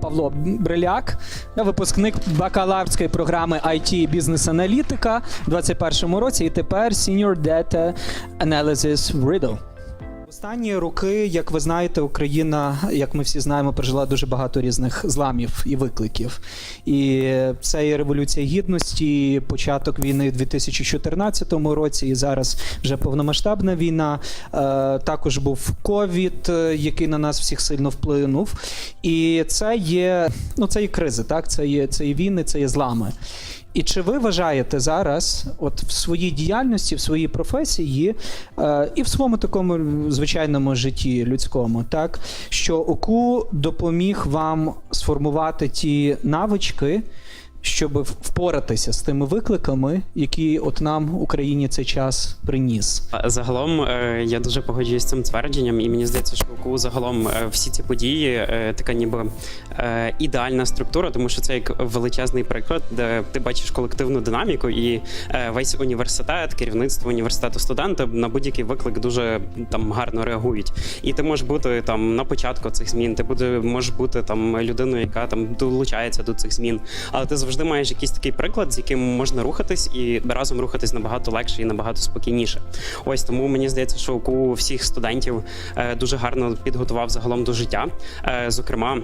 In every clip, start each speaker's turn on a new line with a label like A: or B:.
A: Павло Бриляк, випускник бакалаврської програми IT бізнес аналітика у 2021 році і тепер Senior Data Analysis в Riddle. Останні роки, як ви знаєте, Україна, як ми всі знаємо, пережила дуже багато різних зламів і викликів. І це і революція гідності, і початок війни в 2014 році, і зараз вже повномасштабна війна. Е, Також був ковід, е, який на нас всіх сильно вплинув. І це є, ну це є кризи, так? Це є, це є війни, це є злами. І чи ви вважаєте зараз, от в своїй діяльності, в своїй професії е, і в своєму такому звичайному житті людському, так що ОКУ допоміг вам сформувати ті навички, щоб впоратися з тими викликами, які от нам Україні цей час приніс?
B: Загалом е, я дуже погоджуюсь з цим твердженням, і мені здається, що УКУ загалом е, всі ці події е, така ніби ідеальна структура, тому що це як величезний приклад, де ти бачиш колективну динаміку, і весь університет, керівництво університету, студенти на будь-який виклик дуже там гарно реагують. І ти можеш бути там на початку цих змін, ти буде можеш бути там людиною, яка там долучається до цих змін, але ти завжди маєш якийсь такий приклад, з яким можна рухатись, і разом рухатись набагато легше і набагато спокійніше. Ось тому мені здається, що у всіх студентів е, дуже гарно підготував загалом до життя. Е, зокрема.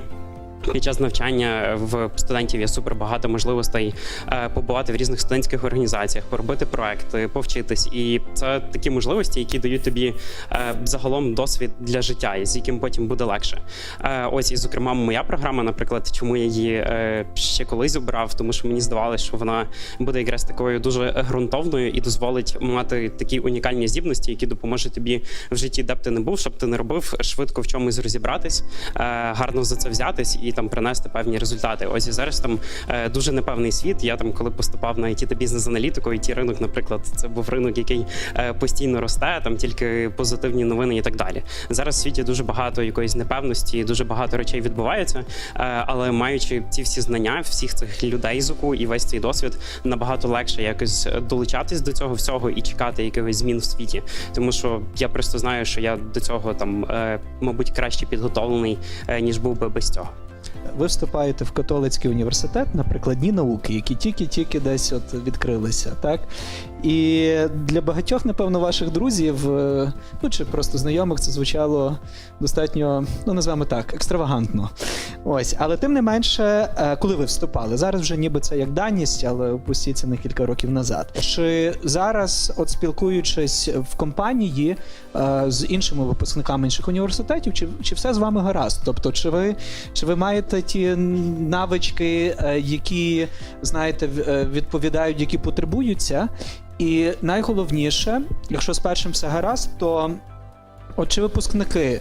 B: Під час навчання в студентів є супер багато можливостей е, побувати в різних студентських організаціях, поробити проекти, повчитись, і це такі можливості, які дають тобі е, загалом досвід для життя, з яким потім буде легше. Е, ось і зокрема, моя програма, наприклад, чому я її ще колись обрав, тому що мені здавалося, що вона буде якраз такою дуже ґрунтовною і дозволить мати такі унікальні здібності, які допоможуть тобі в житті, де б ти не був, щоб ти не робив, швидко в чомусь розібратись, гарно за це взятись і там принести певні результати. Ось і зараз там е, дуже непевний світ. Я там, коли поступав на IT та бізнес-аналітику, IT ринок, наприклад, це був ринок, який е, постійно росте, там тільки позитивні новини і так далі. Зараз в світі дуже багато якоїсь непевності, дуже багато речей відбувається. Е, але маючи ці всі знання, всіх цих людей з УКУ і весь цей досвід, набагато легше якось долучатись до цього всього і чекати якихось змін в світі. Тому що я просто знаю, що я до цього там, мабуть, краще підготовлений, ніж був би без цього.
A: Ви вступаєте в католицький університет на прикладні науки, які тільки-тільки десь от відкрилися, так? І для багатьох, напевно, ваших друзів, е, ну чи просто знайомих, це звучало достатньо, ну назвемо так, екстравагантно. Ось, але тим не менше, е, коли ви вступали, зараз вже ніби це як даність, але опустіться на кілька років назад. Чи зараз, от спілкуючись в компанії е, з іншими випускниками інших університетів, чи, чи все з вами гаразд? Тобто, чи ви, чи ви маєте ті навички, які знаєте, відповідають, які потребуються? І найголовніше, якщо з першим все гаразд, то от чи випускники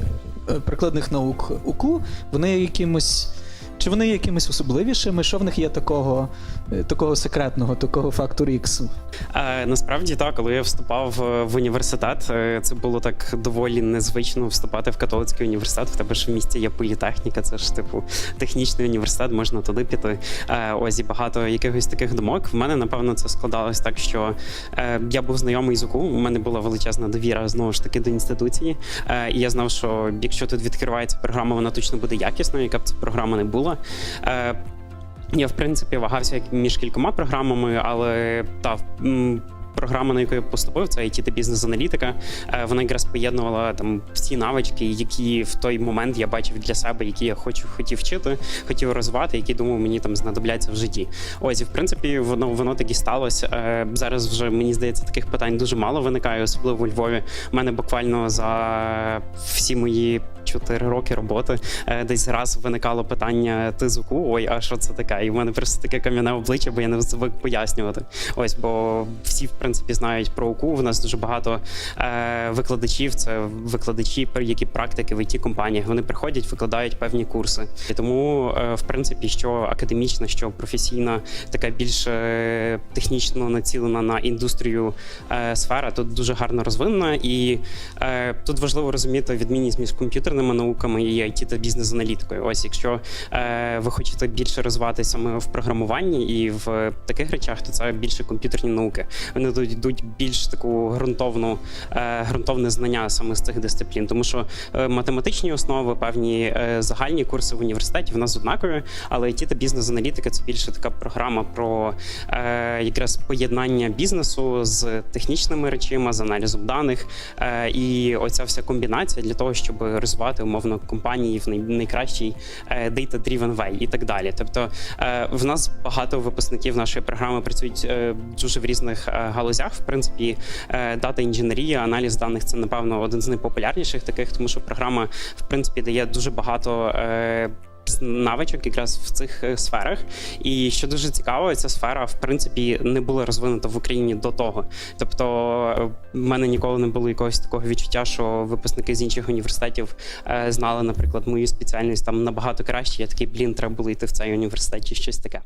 A: е, прикладних наук УКУ, вони якимось. Чи вони якимись особливішими? Що в них є такого, е, такого секретного, такого фактору іксу?
B: Е, насправді так, коли я вступав е, в університет, е, це було так доволі незвично вступати в католицький університет. В тебе ж в місті є політехніка, це ж типу технічний університет, можна туди піти. Е, ось і багато якихось таких думок. В мене напевно це складалось так, що е, я був знайомий з УКУ, У мене була величезна довіра знову ж таки до інституції. Е, і я знав, що якщо тут відкривається програма, вона точно буде якісною, яка б ця програма не була. Е, я в принципі вагався між кількома програмами, але та програма, на яку я поступив, це IT бізнес-аналітика. Е, Вона якраз поєднувала там всі навички, які в той момент я бачив для себе, які я хочу хотів вчити, хотів розвивати, які думав, мені там знадобляться в житті. Ось і в принципі воно воно так і сталося. Е, Зараз вже мені здається, таких питань дуже мало виникає, особливо у Львові. У мене буквально за всі мої. Чотири роки роботи е, десь раз виникало питання ти з УКУ, ой, а що це таке? І в мене просто таке кам'яне обличчя, бо я не звик пояснювати. Ось, бо всі в принципі знають про УКУ. В нас дуже багато е, викладачів. Це викладачі, які практики в it компаніях. Вони приходять, викладають певні курси. І тому, е, в принципі, що академічна, що професійна, така більш е, технічно націлена на індустрію е, сфера, тут дуже гарно розвинена, і е, тут важливо розуміти відмінність між комп'ютерними науками і IT та бізнес-аналітикою. Ось, якщо е, ви хочете більше розвиватися саме в програмуванні і в таких речах, то це більше комп'ютерні науки. Вони йдуть більш таку ґрунтовну, е, ґрунтовне знання саме з цих дисциплін, тому що е, математичні основи, певні е, загальні курси в університеті в нас однакові, але IT та бізнес-аналітика це більше така програма про якраз поєднання бізнесу з технічними речима, з аналізом даних. І оця вся комбінація для того, щоб розвивати умовно компанії в най- найкращий data-driven way і так далі. Тобто в нас багато випускників нашої програми працюють дуже в різних е, галузях. В принципі, е, дата інженерія, аналіз даних це напевно один з найпопулярніших таких, тому що програма в принципі дає дуже багато. е, навичок якраз в цих е, сферах, і що дуже цікаво, ця сфера в принципі не була розвинута в Україні до того. Тобто, в мене ніколи не було якогось такого відчуття, що випускники з інших університетів знали, наприклад, мою спеціальність там набагато краще. Я такий, блін, треба було йти в цей університет чи щось таке.